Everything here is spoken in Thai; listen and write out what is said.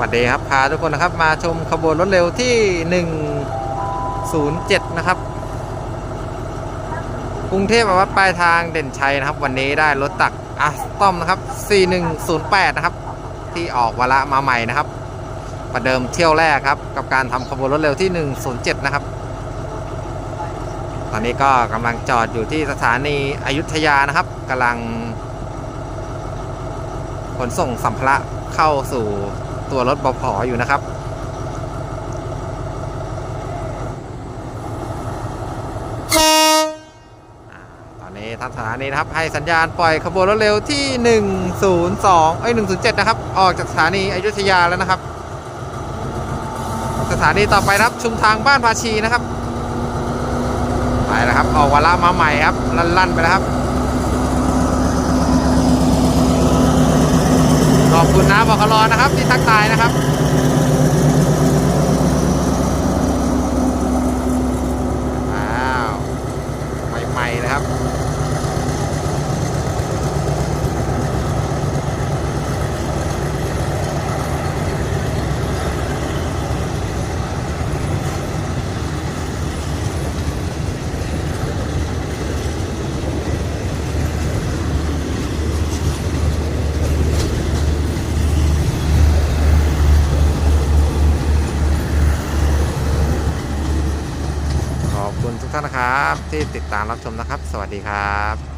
วัสดีครับ พาทุกคนนะครับมาชมขบวนรถเร็วที่ 107 นะครับ กรุงเทพอวัดปลายทางเด่นชัยนะครับ วันนี้ได้รถตักอัสตอมนะครับ 4108 นะครับ ที่ออกวาระมาใหม่นะครับ ประเดิมเที่ยวแรกครับ กับการทำขบวนรถเร็วที่ 107 นะครับ ตอนนี้ก็กำลังจอดอยู่ที่สถานีอยุธยานะครับกำลังขนส่งสัมภาระเข้าสู่ ตัวรถบพออยู่นะครับ ตอนนี้ทางสถานีนะครับ ให้สัญญาณปล่อยขบวนรถเร็วที่ 102เอ้ย107 นะครับ ออกจากสถานีอยุธยาแล้วนะครับ สถานีต่อไปนะครับ ชุมทางบ้านภาชีนะครับ ไปแล้วครับ ออกวาระมาใหม่ครับ ลั่นๆไปแล้วครับ บอกกรนะครับที่ทักทายนะครับ อ้าวใหม่ๆเลยครับ ขอบคุณ ทุกท่านนะครับ ที่ติดตามรับชมนะครับ สวัสดีครับ